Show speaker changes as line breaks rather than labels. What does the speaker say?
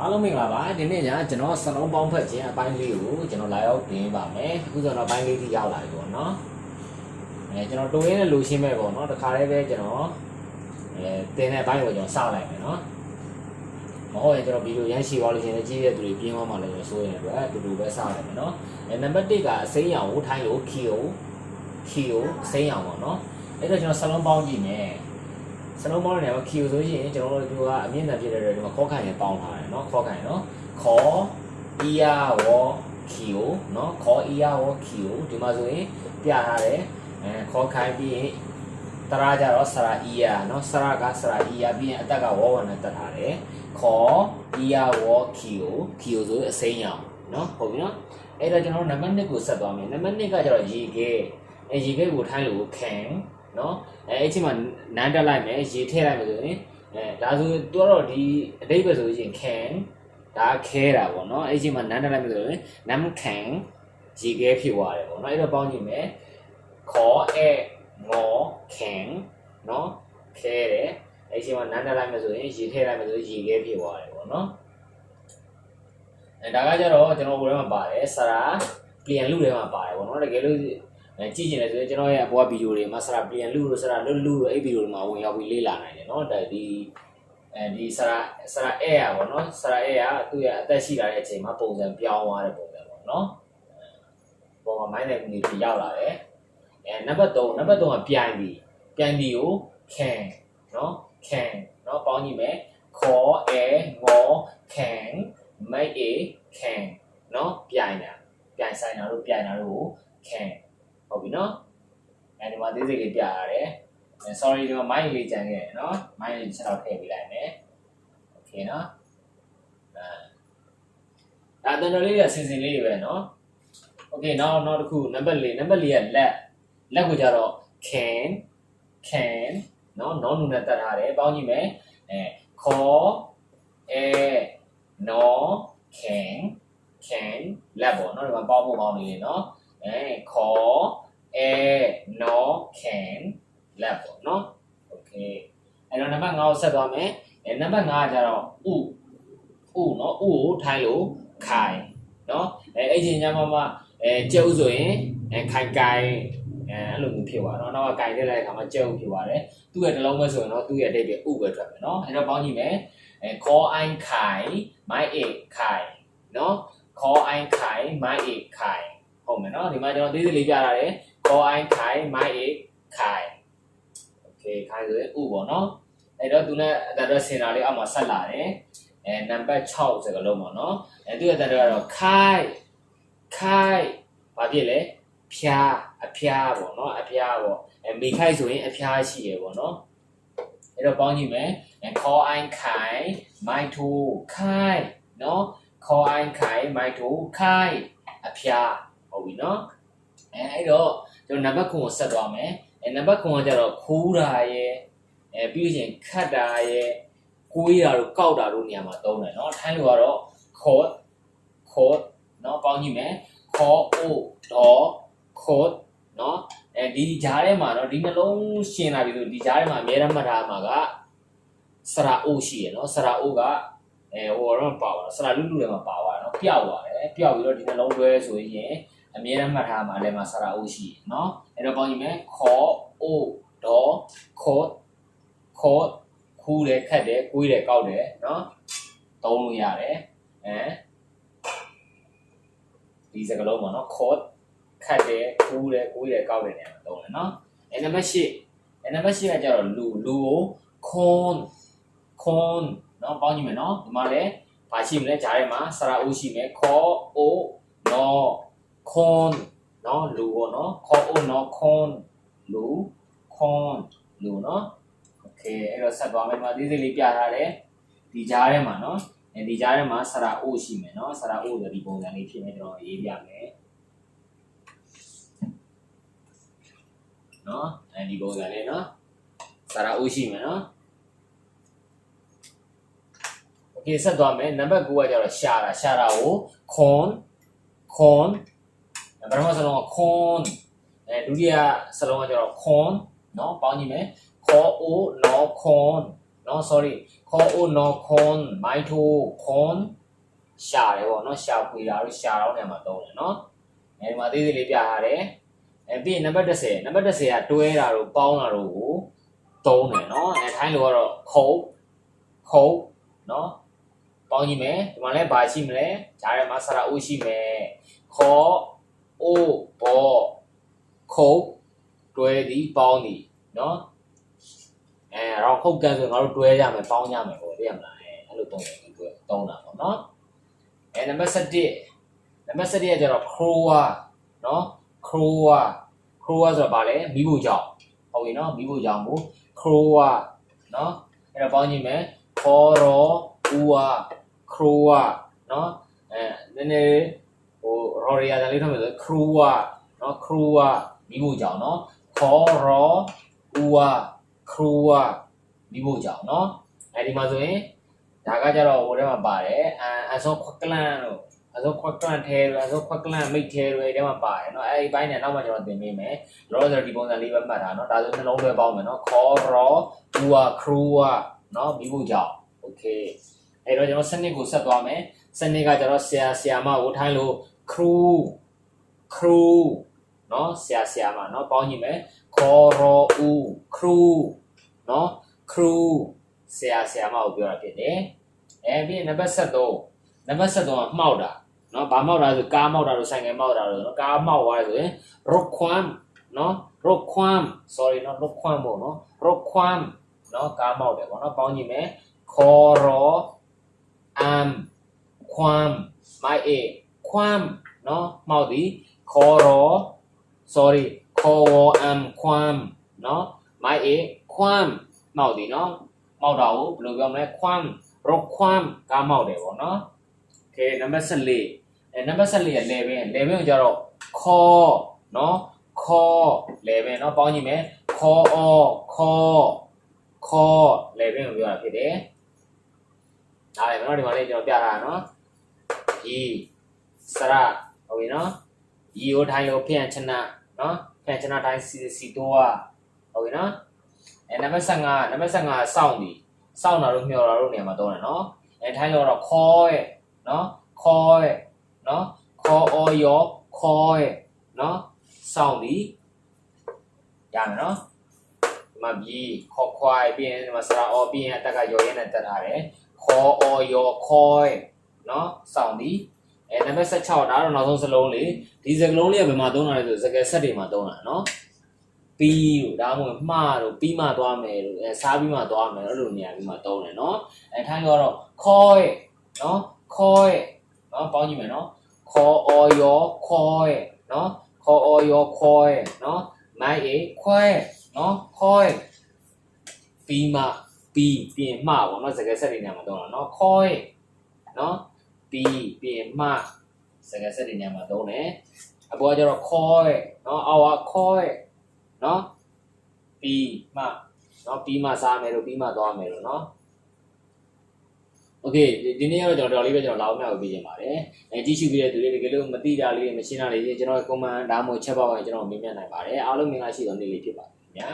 အားလုံးမင်္ဂလာပါဒီနေ့ညကျွန်တော်စလုံးပေါင်းဖက်ခြင်းအပိုင်းလေးကိုကျွန်တော်လာရောက်တင်ပါမယ်အခုဆိုတော့အပိုင်းလေးထိရောက်လာပြီပေါ့နော်အဲကျွန်တော်တိုးရင်းနဲ့လိုရှင်းမဲ့ပေါ့နော်တခါတည်းပဲကျွန်တော်အဲတင်တဲ့အပိုင်းကိုကျွန်တော်စလိုက်မယ်နော်မဟုတ်ရင်ကျွန်တော်ဗီဒီယိုရမ်းရှည်သွားလို့ရှိရင်လည်းကြီးတဲ့သူတွေပြင်းသွားမှလည်းကျွန်တော်စိုးရင်အတွက်အတူတူပဲစလိုက်မယ်နော်အဲနံပါတ်1ကအစိမ်းရောင်ကိုထိုင်းလို့ KO KO အစိမ်းရောင်ပေါ့နော်အဲ့တော့ကျွန်တော်စလုံးပေါင်းကြည့်မယ်စလုံးပေါင်းတဲ့နေရာမှာ Q ဆိုရင်ကျွန်တော်တို့ဒီကအမြင့်တန်ဖြစ်တဲ့တွေဒီမှာခေါ်ခိုင်နဲ့ပေါင်းထားတယ်เนาะခေါ်ခိုင်เนาะခေါ် ear ဝ Q เนาะခေါ် ear ဝ Q ဒီမှာဆိုရင်ပြထားတယ်အဲခေါ်ခိုင်ပြီးရင်တရာကြတော့စရာ ear เนาะစရာကစရာ ear ပြီးရင်အတက်ကဝဝနဲ့တက်ထားတယ်ခေါ် ear ဝ Q Q ဆိုရင်အစိမ်းရောင်เนาะဟုတ်ပြီเนาะအဲ့တော့ကျွန်တော်တို့နံပါတ်1ကိုဆက်သွားမယ်နံပါတ်2ကကျတော့ရေခဲအဲရေခဲကိုထိုင်းလို့ခံเนาะ အဲအဲ့ချိန်မှာနန်းတက်လိုက်မယ်ရေထည့်လိုက်မယ်ဆိုရင် အဲဒါဆိုသူကတော့ဒီအတိတ်ပဲဆိုရင် can ဒါခဲတာပေါ့နော်အဲ့ချိန်မှာနန်းတက်လိုက်မယ်ဆိုရင် nam can ရေခဲဖြစ်သွားတယ်ပေါ့နော်အဲ့တော့ပေါင်းကြည့်မယ်ခေါ်အဲငေါ် can နော်ခဲတယ်အဲ့ချိန်မှာနန်းတက်လိုက်မယ်ဆိုရင်ရေထည့်လိုက်မယ်ဆိုရင်ရေခဲဖြစ်သွားတယ်ပေါ့နော်အဲဒါကကြတော့ကျွန်တော်ဟိုထဲမှာပါတယ်ဆရာပြန်လူထဲမှာပါတယ်ပေါ့နော်တကယ်လို့ အဲကြည့်ကျင်တယ်ဆိုရင်ကျွန်တော်ရဲ့အပေါ်ဗီဒီယိုတွေမှာဆရာပြန်လူလို့ဆရာလွတ်လူလို့အဲ့ဗီဒီယိုတွေမှာဝင်ရောက်ပြီးလေ့လာနိုင်တယ်เนาะဒါဒီအဲဒီဆရာဆရာအဲရပါเนาะဆရာအဲရသူ့ရဲ့အသက်ရှိလာတဲ့အချိန်မှာပုံစံပြောင်းသွားတဲ့ပုံစံပေါ့เนาะပုံမှာမိုင်းတဲ့ကနေပြီးရောက်လာတယ်အဲနံပါတ်3နံပါတ်3ကပြိုင်ပြီပြိုင်ပြီကို can เนาะ can เนาะပေါင်းကြည့်မယ်ခေါ်အဲငေါ် can make a can เนาะပြိုင်တာပြိုင်ဆိုင်တာလို့ပြိုင်တာလို့ can ဟုတ်ပြီနော်အဲဒီမှာသေးစိတ်လေးပြရတယ်အဲ sorry ဒီမှာ mic လေးကြံခဲ့တယ်နော် mic လေးချက်တော့ထည့်ပေးလိုက်မယ် okay နော်အဲဒါတော်တော်လေးရစင်စင်လေးတွေပဲနော် okay နောက်နောက်တစ်ခု number 4 number 4ကလက်လက်ကိုကြတော့ can can နော် non နုနဲ့တတ်ထားတယ်ပေါင်းကြည့်မယ်အဲခေါ်အဲ no can can လက်ပေါ့နော်ဒီမှာပေါင်းဖို့ပေါင်းနေလေနော် အဲခေါ်အဲ no can လက်ပေါ့နော်โอเคအဲ့တော့နံပါတ်5ကိုဆက်သွားမယ်အဲနံပါတ်5ကကြတော့ဥဥနော်ဥကိုထိုင်းလို့ခိုင်နော်အဲအဲ့ချင်းညမမအဲကျုပ်ဆိုရင်အဲခိုင်ကိုင်အဲအဲ့လိုမျိုးဖြစ်သွားတော့နောက်ကကိုင်တက်လိုက်တဲ့အခါမှာကျုပ်ဖြစ်သွားတယ်သူ့ရဲ့တစ်လုံးပဲဆိုရင်တော့သူ့ရဲ့အတိတ်ပဲဥပဲထွက်မယ်နော်အဲ့တော့ပေါင်းကြည့်မယ်အဲခေါ်အိုင်ခိုင်မိုက်အေခိုင်နော်ခေါ်အိုင်ခိုင်မိုက်အေခိုင် ဟုတ်မယ်နော်ဒီမှာကျွန်တော်သေးသေးလေးပြထားတယ် call i kai my a kai okay kai ဆိုရင်ဥပေါ့နော်အဲ့တော့သူနဲ့အတ္တစင်တာလေးအောက်မှာဆက်လာတယ်အဲနံပါတ်6စကလုံးပေါ့နော်အဲသူ့အတ္တကတော့ kai kai ဘာဖြစ်လဲဖျားအဖျားပေါ့နော်အဖျားပေါ့အဲမိခိုက်ဆိုရင်အဖျားရှိရယ်ပေါ့နော်အဲ့တော့ပေါင်းကြည့်မယ် call i kai my to kai နော် call i kai my to kai အဖျား ဟုတ်ပြီနော်အဲအဲ့တော့ကျွန်တော်နံပါတ်9ကိုဆက်သွားမယ်အဲနံပါတ်9ကကျတော့ခိုးတာရဲ့အဲပြီးရင်ခတ်တာရဲ့ကိုးရတာတို့ကောက်တာတို့နေရာမှာသုံးတယ်နော်ထိုင်းလိုကတော့ခေါ်ခေါ်နော်ပေါင်းကြည့်မယ်ခေါ်အိုတော့ခေါ်နော်အဲဒီဂျားထဲမှာနော်ဒီနှလုံးရှင်းလာပြီဆိုဒီဂျားထဲမှာအများရမှတ်ထားမှာကစရာအိုရှိရနော်စရာအိုကအဲဟိုတော့ပါသွားစရာလူလူထဲမှာပါသွားတယ်နော်ပျောက်သွားတယ်ပျောက်ပြီးတော့ဒီနှလုံးတွဲဆိုရင် အမြဲတမ်းမှတ်ထားမှာလည်းမှာဆရာအိုရှိเนาะအဲ့တော့ပေါင်းကြည့်မယ်ခေါ်အိုဒေါ်ခေါ်ခေါ်ခူးတယ်ခတ်တယ်ကိုးတယ်ကောက်တယ်เนาะသုံးလို့ရတယ်အဲဒီစကလုံးပေါ့เนาะခေါ်ခတ်တယ်ခူးတယ်ကိုးတယ်ကောက်တယ်နေရာမှာသုံးတယ်เนาะအဲနံပါတ်8အဲနံပါတ်8ကကျတော့လူလူကိုခွန်ခွန်เนาะပေါင်းကြည့်မယ်เนาะဒီမှာလည်းဘာရှိမလဲဂျားထဲမှာဆရာအိုရှိမယ်ခေါ်အိုနော် ခွန်เนาะလူပေါ့เนาะခေါ်အိုเนาะခွန်လူခွန်လူเนาะโอเคအဲ့တော့ဆက်သွားမယ်မှာသေးသေးလေးပြထားတယ်ဒီကြားထဲမှာเนาะအဲဒီကြားထဲမှာဆရာအိုရှိမယ်เนาะဆရာအိုဆိုဒီပုံစံလေးဖြစ်နေကျွန်တော်ရေးပြမယ်เนาะအဲဒီပုံစံလေးเนาะဆရာအိုရှိမယ်เนาะโอเคဆက်သွားမယ်နံပါတ်9ကကျတော့ရှာတာရှာတာကိုခွန်ခွန် ပထမစလုံးကခွန်အဲဒုတိယစလုံးကကျတော့ခွန်เนาะပေါင်းကြည့်မယ်ခေါ်အိုနော်ခွန် နော် sorry ခေါ်အိုနော်ခွန်မိုင်းထိုခွန်ရှာတယ်ပေါ့နော်ရှာဖွေတာလို့ရှာတော့နေရာမှာသုံးတယ်နော်အဲဒီမှာသေးသေးလေးပြထားတယ်အဲပြီးရင်နံပါတ်30နံပါတ်30ကတွဲတာတို့ပေါင်းတာတို့ကိုသုံးတယ်နော်အဲထိုင်းလိုကတော့ခုတ်ခုတ်နော်ပေါင်းကြည့်မယ်ဒီမှာလည်းဘာရှိမလဲဂျားထဲမှာဆရာအိုးရှိမယ်ခေါ် အိုဘောခုတ်တွဲသည်ပေါင်းသည်နော်အဲတော့ခုတ်ကန်ဆိုငါတို့တွဲကြမယ်ပေါင်းကြမယ်ပေါ့သိရမလားအဲအဲ့လိုတုံးတယ်တွဲတုံးတာပေါ့နော်အဲနံပါတ်7နံပါတ်7ကကျတော့ croa နော် croa croa ဆိုတာဗာလဲမိဖို့ကြောင့်ဟုတ်ပြီနော်မိဖို့ကြောင့်မို့ croa နော်အဲ့တော့ပေါင်းကြည့်မယ် coro ua croa နော်အဲနည်းနည်း ဟို raw တွေအရင်လေးထွက်မယ်ဆို crew ကနော် crew ကမိဖို့ကြောင်နော် call raw u က crew ကမိဖို့ကြောင်နော်အဲဒီမှာဆိုရင်ဒါကကြတော့ဟိုထဲမှာပါတယ်အဆုံးခွက်ကလန်လို့အဆုံးခွက်ကလန်ထဲလို့အဆုံးခွက်ကလန်မိတ်ထဲလို့အဲဒီထဲမှာပါတယ်နော်အဲဒီဘိုင်းနဲ့နောက်မှကျွန်တော်သင်ပေးမယ် raw ဆိုတော့ဒီပုံစံလေးပဲမှတ်တာနော်ဒါဆိုနှလုံးလွှဲပေါင်းမယ်နော် call raw u က crew ကနော်မိဖို့ကြောင် okay အဲ့တော့ကျွန်တော်စနစ်ကိုဆက်သွားမယ်စနစ်ကကျွန်တော်ဆရာဆရာမကိုထိုင်းလို့ ခရူခရူเนาะဆရာဆရာမเนาะပေါင်းကြည့်မယ်ခေါ်ရောဦးခရူ နော်ခရူဆရာဆရာမကိုပြောတာဖြစ်တယ်အဲပြီးရင်နံပါတ်73နံပါတ်73ကမှောက်တာနော်ဘာမှောက်တာဆိုကားမှောက်တာလို့ဆိုင်ကယ်မှောက်တာလို့နော်ကားမှောက်သွားတယ်ဆိုရင် roquam နော် roquam sorry နော် roquam ပေါ့နော် roquam နော်ကားမှောက်တယ်ပေါ့နော်ပေါင်းကြည့်မယ်ခေါ်ရော am quam my a quam နော်မှောက်သည်ခေါ်ရော sorry ခေါ်ဝ am quam နော် my a ခွမ်မောက်ဒီနော်မောက်တာကိုဘယ်လိုပြောမလဲခွမ်ရောခွမ်ကားမောက်တယ်ပေါ့နော်โอเคနံပါတ်14အဲနံပါတ်14ရဲ့ level level ကိုကြတော့ခေါ်နော်ခေါ် level နော်ပေါင်းကြည့်မယ်ခေါ်အော်ခေါ်ခေါ် level ကိုပြောတာဖြစ်တယ်ဒါလည်းနော်ဒီမှာလေးကျွန်တော်ပြထားတာနော်ဤ စရဟုတ်ပြီနော်ဤကိုထိုင်လို့ဖျက်ချနာနော်ဖျက်ချနာတိုင်းစီစီတော့ဟုတ်ပြီနော်အဲနံပါတ်15နံပါတ်15စောင့်သည်စောင့်တာလို့မျှော်တာလို့နေရာမှာသုံးတယ်နော်အဲထိုင်းလို့တော့ခေါ်ရဲ့နော်ခေါ်ရဲ့နော်ခေါ်အော်ရောခေါ်ရဲ့နော်စောင့်သည်ရမယ်နော်ဒီမှာပြီးခေါ်ခွိုင်ပြီးရင်ဒီမှာစရာအော်ပြီးရင်အတက်ကရော်ရဲနဲ့တက်ထားတယ်ခေါ်အော်ရောခေါ်ရဲ့နော်စောင့်သည် အဲနံပါတ်16ဒါတော့နောက်ဆုံးစလုံးလေးဒီစကလုံးလေးကဘယ်မှာသုံးတာလဲဆိုစကယ်ဆက်တွေမှာသုံးတာနော်ပြီးလို့ဒါမှမဟုတ်မှားလို့ပြီးမှသွားမယ်လို့အဲစားပြီးမှသွားမယ်လို့အဲ့လိုနေရာပြီးမှတုံးတယ်နော်အဲထိုင်းလို့ကတော့ခေါ်ရဲ့နော်ခေါ်ရဲ့နော်ပေါင်းကြည့်မယ်နော်ခေါ်အော်ရောခေါ်ရဲ့နော်ခေါ်အော်ရောခေါ်ရဲ့နော်မိုင်းအေခွဲနော်ခေါ်ရဲ့ပြီးမှပြီးပြင်မှပေါ့နော်စကားဆက်တွေနေရာမှာတုံးတာနော်ခေါ်ရဲ့နော် ပြီးပြင်မှစကားဆက်တွေနေရာမှာတုံးတယ်အပေါ်ကကျတော့ခေါ်ရဲ့နော်အောက်ကခေါ်ရဲ့ နော်ပြီးမှနော်ပြီးမှစားမယ်လို့ပြီးမှသွားမယ်လို့နော်โอเคဒီနေ့ကတော့ကျွန်တော်တော်လေးပဲကျွန်တော်လာအောင်မြောက်ပြီးပြင်ပါတယ်အဲကြည့်ရှုပြီးတဲ့သူတွေတကယ်လို့မသိတာလေးမရှင်းတာလေးကျွန်တော် comment ဒါမှမဟုတ်ချက်ပေါက်ရင်ကျွန်တော်မေးမြန်းနိုင်ပါတယ်အားလုံးမင်္ဂလာရှိသောနေ့လေးဖြစ်ပါခင်ဗျာ